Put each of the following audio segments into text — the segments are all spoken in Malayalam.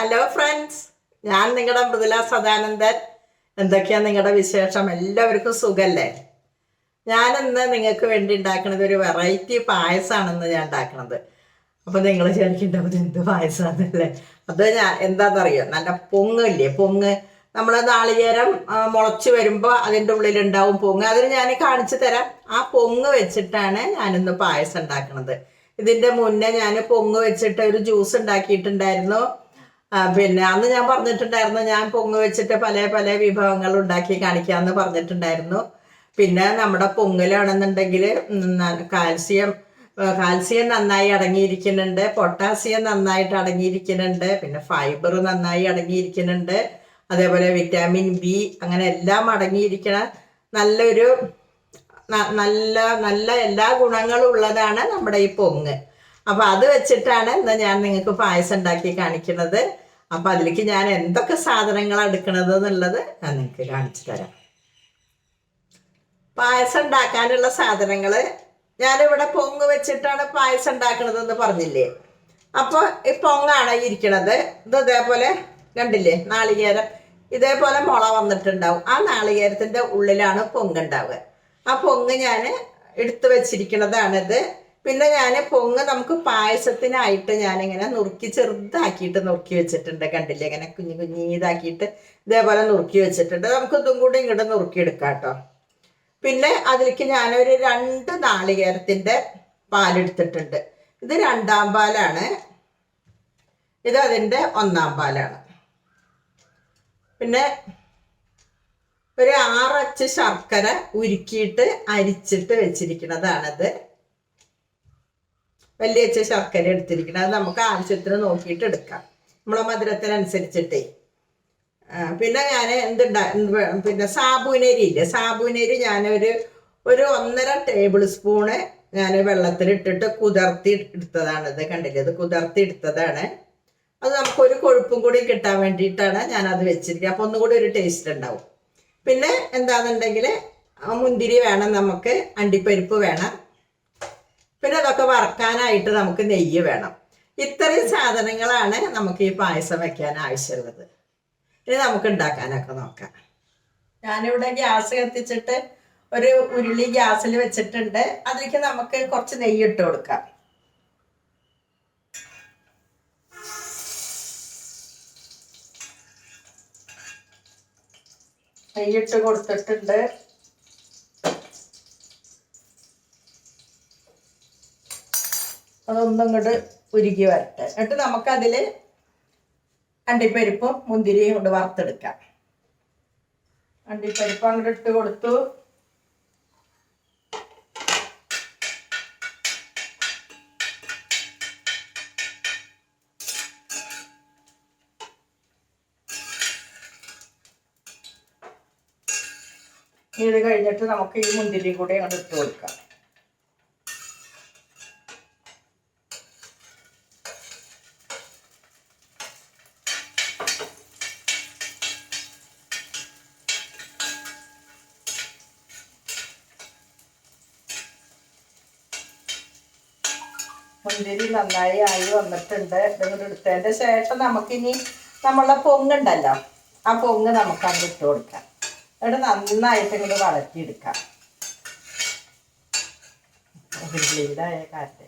ഹലോ ഫ്രണ്ട്സ് ഞാൻ നിങ്ങളുടെ മൃദുല സദാനന്ദൻ. എന്തൊക്കെയാണ് നിങ്ങളുടെ വിശേഷം? എല്ലാവർക്കും സുഖല്ലേ? ഞാൻ ഇന്ന് നിങ്ങൾക്ക് വേണ്ടി ഉണ്ടാക്കുന്നത് ഒരു വെറൈറ്റി പായസമാണെന്ന് ഞാൻ ഉണ്ടാക്കണത്. അപ്പോൾ നിങ്ങൾ വിചാരിക്കേണ്ടത് എന്ത് പായസമാണെന്നല്ലേ അത് ഞാൻ എന്താണെന്നറിയോ നല്ല പൊങ്ങില്ലേ? പൊങ്ങ്. നമ്മൾ നാളികേരം മുളച്ച് വരുമ്പോൾ അതിന്റെ ഉള്ളിലുണ്ടാവും പൊങ്ങ്. അതിന് ഞാൻ കാണിച്ചു തരാം. ആ പൊങ്ങ് വെച്ചിട്ടാണ് ഞാനിന്ന് പായസം ഉണ്ടാക്കുന്നത് ഇതിന്റെ മുന്നേ ഞാൻ പൊങ്ങ് വെച്ചിട്ട് ഒരു ജ്യൂസ് ഉണ്ടാക്കിയിട്ടുണ്ടായിരുന്നു. പിന്നെ അന്ന് ഞാൻ പറഞ്ഞിട്ടുണ്ടായിരുന്നു ഞാൻ പൊങ്ങ് വെച്ചിട്ട് പല പല വിഭവങ്ങൾ ഉണ്ടാക്കി കാണിക്കാമെന്ന് പറഞ്ഞിട്ടുണ്ടായിരുന്നു. പിന്നെ നമ്മുടെ പൊങ്ങലാണെന്നുണ്ടെങ്കിൽ കാൽസ്യം കാൽസ്യം നന്നായി അടങ്ങിയിരിക്കുന്നുണ്ട് പൊട്ടാസ്യം നന്നായിട്ട് അടങ്ങിയിരിക്കുന്നുണ്ട് പിന്നെ ഫൈബർ നന്നായി അടങ്ങിയിരിക്കുന്നുണ്ട് അതേപോലെ വിറ്റാമിൻ ബി അങ്ങനെ എല്ലാം അടങ്ങിയിരിക്കണ നല്ലൊരു നല്ല നല്ല എല്ലാ ഗുണങ്ങളും ഉള്ളതാണ് നമ്മുടെ ഈ പൊങ്ങ്. അപ്പൊ അത് വെച്ചിട്ടാണ് ഇന്ന് ഞാൻ നിങ്ങൾക്ക് പായസം ഉണ്ടാക്കി കാണിക്കുന്നത്. അപ്പൊ അതിലേക്ക് ഞാൻ എന്തൊക്കെ സാധനങ്ങളാണ് എടുക്കണത് എന്നുള്ളത് ഞാൻ നിങ്ങൾക്ക് കാണിച്ചു തരാം. പായസം ഉണ്ടാക്കാനുള്ള സാധനങ്ങൾ ഞാനിവിടെ പൊങ്ങ് വെച്ചിട്ടാണ് പായസം ഉണ്ടാക്കണതെന്ന് പറഞ്ഞില്ലേ? അപ്പോൾ ഈ പൊങ്ങാണ് ഇരിക്കണത്. ഇത് ഇതേപോലെ കണ്ടില്ലേ? നാളികേരം. ഇതേപോലെ മുള വന്നിട്ടുണ്ടാവും. ആ നാളികേരത്തിന്റെ ഉള്ളിലാണ് പൊങ്ങ് ഉണ്ടാവുക. ആ പൊങ്ങ് ഞാൻ എടുത്തു വെച്ചിരിക്കണതാണിത്. പിന്നെ ഞാൻ പൊങ്ങ് നമുക്ക് പായസത്തിനായിട്ട് ഞാനിങ്ങനെ നുറുക്കി ചെറുതാക്കിയിട്ട് നുറുക്കി വെച്ചിട്ടുണ്ട് കണ്ടില്ലേ? ഇങ്ങനെ കുഞ്ഞു കുഞ്ഞി ഇതാക്കിയിട്ട് ഇതേപോലെ നുറുക്കി വെച്ചിട്ടുണ്ട്. നമുക്ക് ഇതും കൂടി ഇങ്ങോട്ട് നുറുക്കി എടുക്കാം കേട്ടോ. പിന്നെ അതിലേക്ക് ഞാനൊരു രണ്ട് നാളികേരത്തിന്റെ പാലെടുത്തിട്ടുണ്ട്. ഇത് രണ്ടാം പാലാണ്. ഇത് അതിന്റെ ഒന്നാം പാലാണ്. പിന്നെ ഒരു ആറച്ച് ശർക്കര ഉരുക്കിയിട്ട് അരിച്ചിട്ട് വെച്ചിരിക്കുന്നതാണത്. വലിയ ശർക്കര എടുത്തിരിക്കണം. അത് നമുക്ക് ആവശ്യത്തിന് നോക്കിയിട്ട് എടുക്കാം. നമ്മളെ മധുരത്തിനനുസരിച്ചിട്ടേ. പിന്നെ ഞാൻ എന്തുണ്ട പിന്നെ സാബുനരി ഇല്ലേ സാബുനരി ഞാനൊരു ഒരു ഒന്നര ടേബിൾ സ്പൂണ് ഞാൻ വെള്ളത്തിലിട്ടിട്ട് കുതിർത്തി എടുത്തതാണ്. ഇത് കണ്ടില്ലേ? ഇത് കുതിർത്തി എടുത്തതാണ്. അത് നമുക്കൊരു കൊഴുപ്പും കൂടി കിട്ടാൻ വേണ്ടിയിട്ടാണ് ഞാൻ അത് വെച്ചിരിക്കുക അപ്പോൾ ഒന്നുകൂടി ഒരു ടേസ്റ്റ് ഉണ്ടാവും. പിന്നെ എന്താണെന്നുണ്ടെങ്കിൽ മുന്തിരി വേണം നമുക്ക് അണ്ടിപ്പരിപ്പ് വേണം. പിന്നെ അതൊക്കെ വറക്കാനായിട്ട് നമുക്ക് നെയ്യ് വേണം. ഇത്രയും സാധനങ്ങളാണ് നമുക്ക് ഈ പായസം വെക്കാൻ ആവശ്യമുള്ളത്. ഇനി നമുക്ക് ഉണ്ടാക്കാനൊക്കെ നോക്കാം. ഞാനിവിടെ ഗ്യാസ് കത്തിച്ചിട്ട് ഒരു ഉരുളി ഗ്യാസിൽ വെച്ചിട്ടുണ്ട്. അതിലേക്ക് നമുക്ക് കുറച്ച് നെയ്യ് ഇട്ട് കൊടുക്കാം. നെയ്യിട്ട് കൊടുത്തിട്ടുണ്ട്. അതൊന്നും ഇങ്ങോട്ട് ഉരുകി വരട്ടെ. എന്നിട്ട് നമുക്കതിൽ അണ്ടിപ്പരിപ്പും മുന്തിരിയും കൊണ്ട് വറുത്തെടുക്കാം. അണ്ടിപ്പരിപ്പ് അങ്ങോട്ട് ഇട്ട് കൊടുത്തു. ഇത് കഴിഞ്ഞിട്ട് നമുക്ക് ഈ മുന്തിരി കൂടെ അങ്ങോട്ട് ഇട്ട് കൊടുക്കാം. മുന്തിരി നന്നായി ആയി വന്നിട്ടുണ്ട്. ഇതൊന്നും എടുത്തതിന്റെ ശേഷം നമുക്കിനി നമ്മളെ പൊങ്ങുണ്ടല്ലോ. ആ പൊങ്ങ് നമുക്ക് അങ്ങ് ഇട്ട് കൊടുക്കാം. എന്നിട്ട് നന്നായിട്ട് ഇങ്ങോട്ട് വളർത്തിയെടുക്കാം ബ്ലീഡായ കാറ്റ്.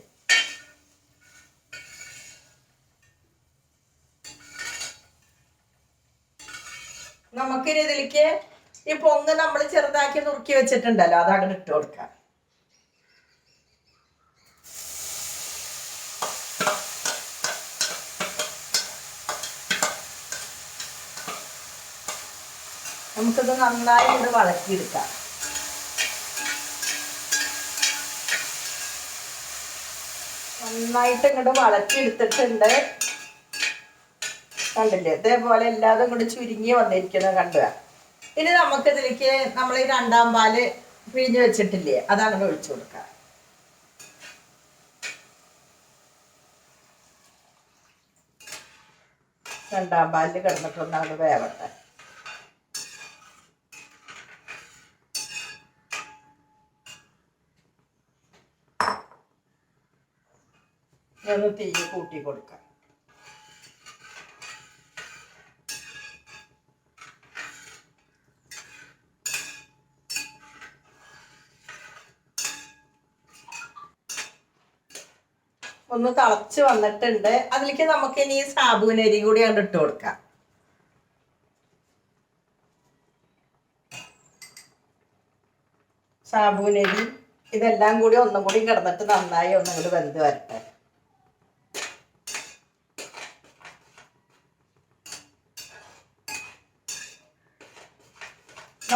നമുക്കിനി ഇതിലേക്ക് ഈ പൊങ്ങ് നമ്മൾ ചെറുതാക്കി നുറുക്കി വെച്ചിട്ടുണ്ടല്ലോ അതാണ് ഇട്ട് കൊടുക്കാം. നമുക്കിത് നന്നായി ഇത് വളക്കിയെടുക്കാം നന്നായിട്ട് ഇങ്ങോട്ട് വളക്കിയെടുത്തിട്ടുണ്ട് കണ്ടില്ലേ? ഇതേപോലെ എല്ലാതും കൂടി ചുരുങ്ങി വന്നിരിക്കുന്നത് കണ്ടുക. ഇനി നമുക്ക് ഇതിലേക്ക് നമ്മൾ ഈ രണ്ടാം പാൽ പിഴിഞ്ഞ് വെച്ചിട്ടില്ലേ? അതങ്ങനെ ഒഴിച്ചു കൊടുക്കാം രണ്ടാം പാലിൽ കിടന്നിട്ടൊന്നാണ് വേവട്ടെ. ഒന്ന് തീ കൂട്ടി കൊടുക്കാം. ഒന്ന് തിളച്ച് വന്നിട്ടുണ്ട്. അതിലേക്ക് നമുക്ക് ഇനി സാബൂനരി കൂടി അങ്ങ് ഇട്ട് കൊടുക്കാം. സാബൂനരി ഇതെല്ലാം കൂടി ഒന്നും കൂടി കിടന്നിട്ട് നന്നായി ഒന്നും കൂടി വെന്ത് വരട്ടെ.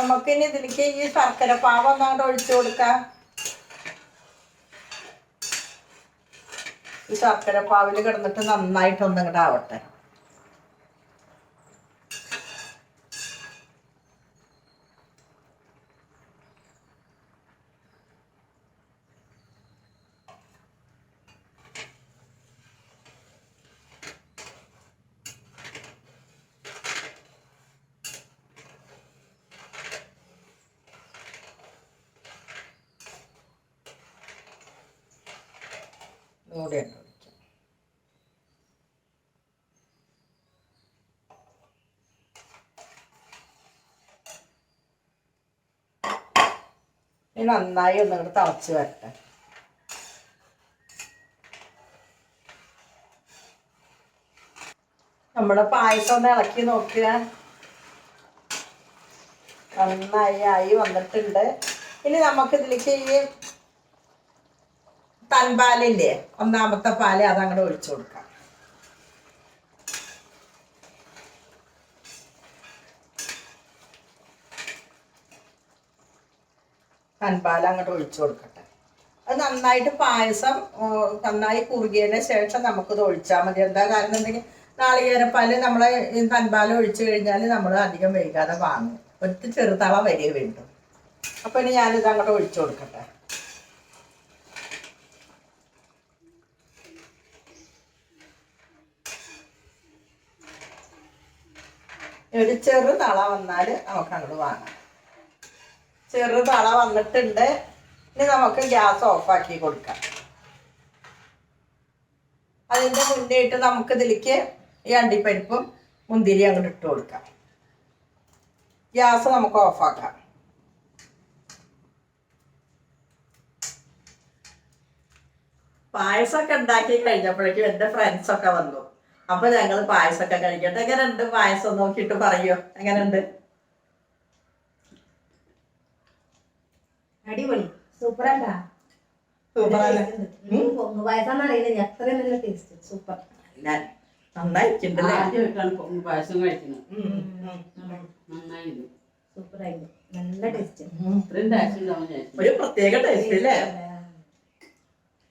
നമുക്കിനി ഇതിലേക്ക് ഈ ശർക്കര പാവ് ഒന്നാണ്ട് ഒഴിച്ചു കൊടുക്കാം. ഈ ശർക്കര പാവിൽ കിടന്നിട്ട് നന്നായിട്ട് ഇങ്ങോട്ട് ആവട്ടെ. മൂടി ഒന്ന് ഒഴിക്കാം ഇനി ഒന്നുകൂടെ തിളച്ച് വരട്ടെ. നമ്മുടെ പായസം ഒന്ന് ഇളക്കി നോക്കുക നന്നായി ആയി വന്നിട്ടുണ്ട്. ഇനി നമുക്കിതിലേക്ക് ഈ തൻപാലില്ലേ ഒന്നാമത്തെ പാൽ അതങ്ങോട്ട് ഒഴിച്ചു കൊടുക്കാം. തൻപാൽ അങ്ങോട്ട് ഒഴിച്ചു കൊടുക്കട്ടെ. അത് നന്നായിട്ട് പായസം നന്നായി കുറുകിയതിന് ശേഷം നമുക്കിത് ഒഴിച്ചാൽ മതി. എന്താ കാരണം എന്തെങ്കിൽ നാളികേരപ്പാൽ നമ്മൾ തൻപാൽ ഒഴിച്ചു കഴിഞ്ഞാൽ നമ്മൾ അധികം വൈകാതെ വാങ്ങും. ഒറ്റ ചെറുതള വരെ വേണ്ടു. അപ്പം ഇനി ഞാനിത് അങ്ങോട്ട് ഒഴിച്ചു കൊടുക്കട്ടെ. ഒരു ചെറു തള വന്നാൽ നമുക്ക് അങ്ങോട്ട് വാങ്ങാം. ചെറു തള വന്നിട്ടുണ്ട്. ഇനി നമുക്ക് ഗ്യാസ് ഓഫാക്കി കൊടുക്കാം. അതിന്റെ മുന്നേയിട്ട് നമുക്ക് ഇതിലേക്ക് ഈ അണ്ടിപ്പരിപ്പും മുന്തിരി അങ്ങോട്ട് ഇട്ട് കൊടുക്കാം. ഗ്യാസ് നമുക്ക് ഓഫാക്കാം പായസമൊക്കെ ഉണ്ടാക്കി കഴിഞ്ഞപ്പോഴേക്കും എന്റെ ഫ്രണ്ട്സൊക്കെ വന്നു. അപ്പൊ ഞങ്ങൾ പായസമൊക്കെ കഴിക്കട്ടെ. എങ്ങനെയുണ്ട് പായസം നോക്കിയിട്ട് പറയോ? എങ്ങനെയുണ്ട് അടിപൊളി. സൂപ്പറല്ലേ പൊങ്ങ് പായസം അറിയില്ല. അത്രയും നല്ല ടേസ്റ്റ് സൂപ്പർ. പായസം കഴിക്കുന്നത്. നന്നായിരുന്നു ആയിരുന്നു. നല്ല ടേസ്റ്റ് ഒരു പ്രത്യേക ടേസ്റ്റ് അല്ലേ?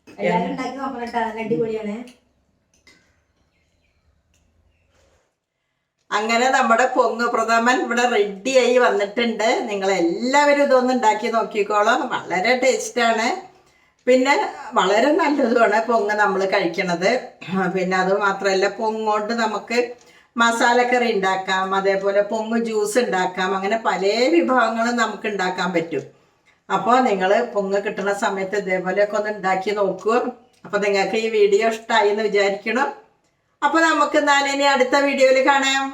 എല്ലാരും ഉണ്ടാക്കി നോക്കണം കേട്ടോ. നല്ല അടിപൊളിയാണ്. അങ്ങനെ നമ്മുടെ പൊങ്ങ് പ്രഥമൻ ഇവിടെ റെഡിയായി വന്നിട്ടുണ്ട്. നിങ്ങൾ എല്ലാവരും ഇതൊന്ന് ഉണ്ടാക്കി നോക്കിക്കോളാം. വളരെ ടേസ്റ്റാണ് പിന്നെ വളരെ നല്ലതുമാണ് പൊങ്ങ് നമ്മൾ കഴിക്കണത്. പിന്നെ അത് മാത്രമല്ല പൊങ്ങോണ്ട് നമുക്ക് മസാലക്കറി ഉണ്ടാക്കാം അതേപോലെ പൊങ്ങ് ജ്യൂസ് ഉണ്ടാക്കാം അങ്ങനെ പല വിഭവങ്ങളും നമുക്ക് ഉണ്ടാക്കാൻ പറ്റും. അപ്പോൾ നിങ്ങൾ പൊങ്ങ് കിട്ടുന്ന സമയത്ത് ഇതേപോലെയൊക്കെ ഒന്ന് ഉണ്ടാക്കി നോക്കുക അപ്പോൾ നിങ്ങൾക്ക് ഈ വീഡിയോ ഇഷ്ടമായി എന്ന് വിചാരിക്കണം. അപ്പോൾ നമുക്ക് എന്നാൽ ഇനി അടുത്ത വീഡിയോയിൽ കാണാം.